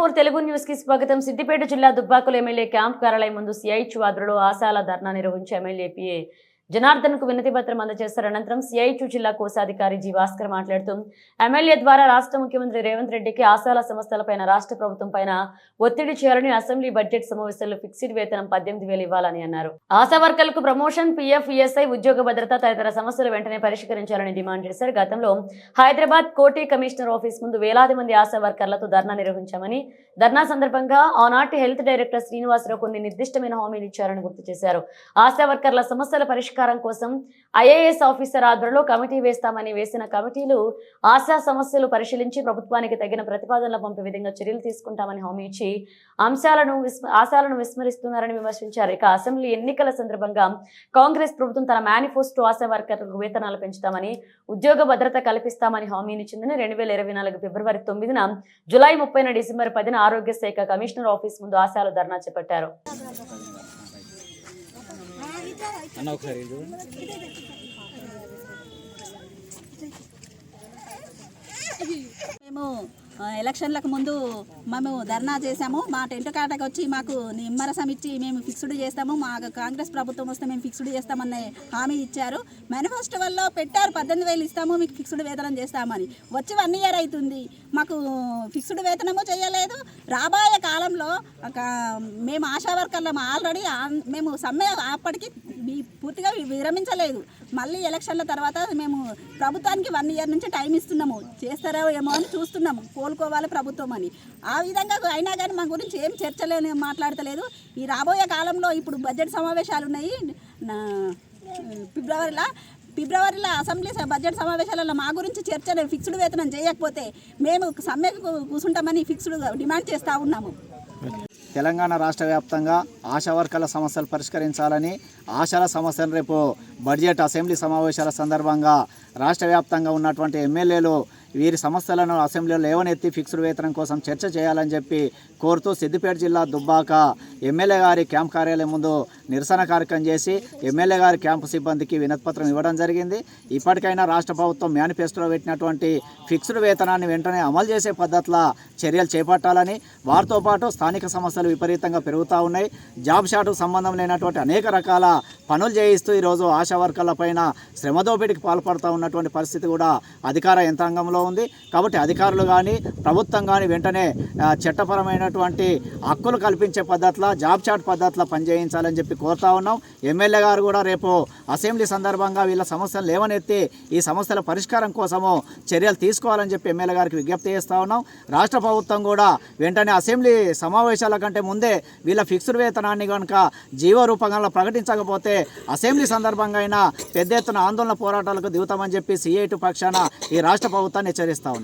Four Telugu న్యూస్కి స్వాగతం. సిద్దిపేట జిల్లా దుబ్బాకుల ఎమ్మెల్యే క్యాంప్ కార్యాలయం ముందు సిఐ ఆధ్వర్యంలో ఆశాల ధర్నా నిర్వహించి ఎమ్మెల్యే పిఏ జనార్దన్కు వినతి పత్రం అందజేస్తారు. అనంతరం సిఐచు జిల్లా కోశాధికారి జి భాస్కర్ మాట్లాడుతూ ఎమ్మెల్యే ద్వారా రాష్ట్ర ముఖ్యమంత్రి రేవంత్ రెడ్డికి ఆశాల సంస్థలపైన రాష్ట్ర ప్రభుత్వం పైన ఒత్తిడి చేయాలని అసెంబ్లీ బడ్జెట్ సమావేశంలో ఫిక్స్డ్ వేతనం పద్దెనిమిది వేలు ఇవ్వాలని అన్నారు. ఆశా వర్కర్లకు ప్రమోషన్ పీఎఫ్ ఈఎస్ఐ ఉద్యోగ భద్రత తదితర సమస్యలు వెంటనే పరిష్కరించాలని డిమాండ్ చేశారు. గతంలో హైదరాబాద్ కోటి కమిషనర్ ఆఫీస్ ముందు వేలాది మంది ఆశా వర్కర్లతో ధర్నా నిర్వహించామని ధర్నా సందర్భంగా ఆనాటి హెల్త్ డైరెక్టర్ శ్రీనివాసరావు కొన్ని నిర్దిష్టమైన హామీలు ఇచ్చారని గుర్తు చేశారు. ఆశా వర్కర్ల సమస్యల పరిష్కారం కోసం ఐఏఎస్ ఆఫీసర్ ఆధ్వర్యంలో కమిటీ వేస్తామని వేసిన కమిటీలు ఆశా సమస్యలు పరిశీలించి ప్రభుత్వానికి తగిన ప్రతిపాదనలు పంపే విధంగా చర్యలు తీసుకుంటామని హామీ ఇచ్చి అంశాలను ఆశాలను విస్మరిస్తున్నారని విమర్శించారు. ఇక అసెంబ్లీ ఎన్నికల సందర్భంగా కాంగ్రెస్ ప్రభుత్వం తన మేనిఫెస్టో ఆశా వర్కర్లకు వేతనాలు పెంచుతామని ఉద్యోగ భద్రత కల్పిస్తామని హామీనిచ్చిందని రెండు వేల ఇరవై నాలుగు ఫిబ్రవరి తొమ్మిదిన జులై ముప్పైన డిసెంబర్ పదిన ఆరోగ్య శాఖ కమిషనర్ ఆఫీస్ ముందు ఆశాలు ధర్నా చేపట్టారు. అన్న ఒకసారి మేము ఎలక్షన్లకు ముందు మేము ధర్నా చేశాము. మా టెంట్ కాటకు వచ్చి మాకు నిమ్మరసం ఇచ్చి మేము ఫిక్స్డ్ చేస్తాము. మా కాంగ్రెస్ ప్రభుత్వం వస్తే మేము ఫిక్స్డ్ చేస్తామని హామీ ఇచ్చారు. మేనిఫెస్టోల్లో పెట్టారు పద్దెనిమిది వేలు ఇస్తాము మీకు ఫిక్స్డ్ వేతనం చేస్తామని. వచ్చి వన్ ఇయర్ అవుతుంది. మాకు ఫిక్స్డ్ వేతనము చేయలేదు. రాబోయే కాలంలో ఒక మేము ఆశా వర్కర్లం ఆల్రెడీ మేము సమ్మె అప్పటికి పూర్తిగా విరమించలేదు. మళ్ళీ ఎలక్షన్ల తర్వాత మేము ప్రభుత్వానికి వన్ ఇయర్ నుంచి టైం ఇస్తున్నాము. చేస్తారో ఏమో అని చూస్తున్నాము. కోలుకోవాలి ప్రభుత్వం అని. ఆ విధంగా అయినా కానీ మా గురించి ఏం చర్చలేని మాట్లాడతలేదు. ఈ రాబోయే కాలంలో ఇప్పుడు బడ్జెట్ సమావేశాలు ఉన్నాయి నా- ఫిబ్రవరిలో ఫిబ్రవరిలో అసెంబ్లీ బడ్జెట్ సమావేశాలలో మా గురించి చర్చ ఫిక్స్డ్ వేతనం చేయకపోతే మేము సమ్మెకు కూర్చుంటామని ఫిక్స్డ్ డిమాండ్ చేస్తూ ఉన్నాము. తెలంగాణ రాష్ట్ర వ్యాప్తంగా ఆశా వర్కర్ల సమస్యలు పరిష్కరించాలని ఆశాల సమస్యలు రేపు బడ్జెట్ అసెంబ్లీ సమావేశాల సందర్భంగా రాష్ట్ర వ్యాప్తంగా ఉన్నటువంటి ఎమ్మెల్యేలు వీరి సమస్యలను అసెంబ్లీలో లేవనెత్తి ఫిక్స్డ్ వేతనం కోసం చర్చ చేయాలని చెప్పి కోరుతూ సిద్దిపేట జిల్లా దుబ్బాక ఎమ్మెల్యే గారి క్యాంప్ కార్యాలయం ముందు నిరసన కార్యక్రమం చేసి ఎమ్మెల్యే గారి క్యాంపు సిబ్బందికి వినతిపత్రం ఇవ్వడం జరిగింది. ఇప్పటికైనా రాష్ట్ర ప్రభుత్వం మేనిఫెస్టోలో పెట్టినటువంటి ఫిక్స్డ్ వేతనాన్ని వెంటనే అమలు చేసే పద్ధతిలో చర్యలు చేపట్టాలని వారితో పాటు స్థానిక సమస్యలు విపరీతంగా పెరుగుతూ ఉన్నాయి. జాబ్ షాట్కు సంబంధం లేనటువంటి అనేక రకాల పనులు చేయిస్తూ ఈరోజు ఆశా వర్కర్ల పైన శ్రమదోపిడికి పాల్పడుతూ ఉన్నటువంటి పరిస్థితి కూడా అధికార యంత్రాంగంలో ఉంది కాబట్టి అధికారులు కానీ ప్రభుత్వం కానీ వెంటనే చట్టపరమైనటువంటి హక్కులు కల్పించే పద్ధతిలో జాబ్ చాట్ పద్ధతిలో పనిచేయించాలని చెప్పి కోరుతా ఉన్నాం. ఎమ్మెల్యే గారు కూడా రేపు అసెంబ్లీ సందర్భంగా వీళ్ళ సమస్యలు లేవనెత్తి ఈ సమస్యల పరిష్కారం కోసము చర్యలు తీసుకోవాలని చెప్పి ఎమ్మెల్యే గారికి విజ్ఞప్తి చేస్తూ ఉన్నాం. రాష్ట్ర ప్రభుత్వం కూడా వెంటనే అసెంబ్లీ సమావేశాల కంటే ముందే వీళ్ళ ఫిక్స్డ్ వేతనాన్ని కనుక జీవో రూపంగా ప్రకటించకపోతే అసెంబ్లీ సందర్భంగా అయినా పెద్ద ఎత్తున ఆందోళన పోరాటాలకు దిగుతామని చెప్పి సిఐటి పక్షాన ఈ రాష్ట్ర ప్రభుత్వాన్ని హెచ్చరిస్తా ఉన్నాం.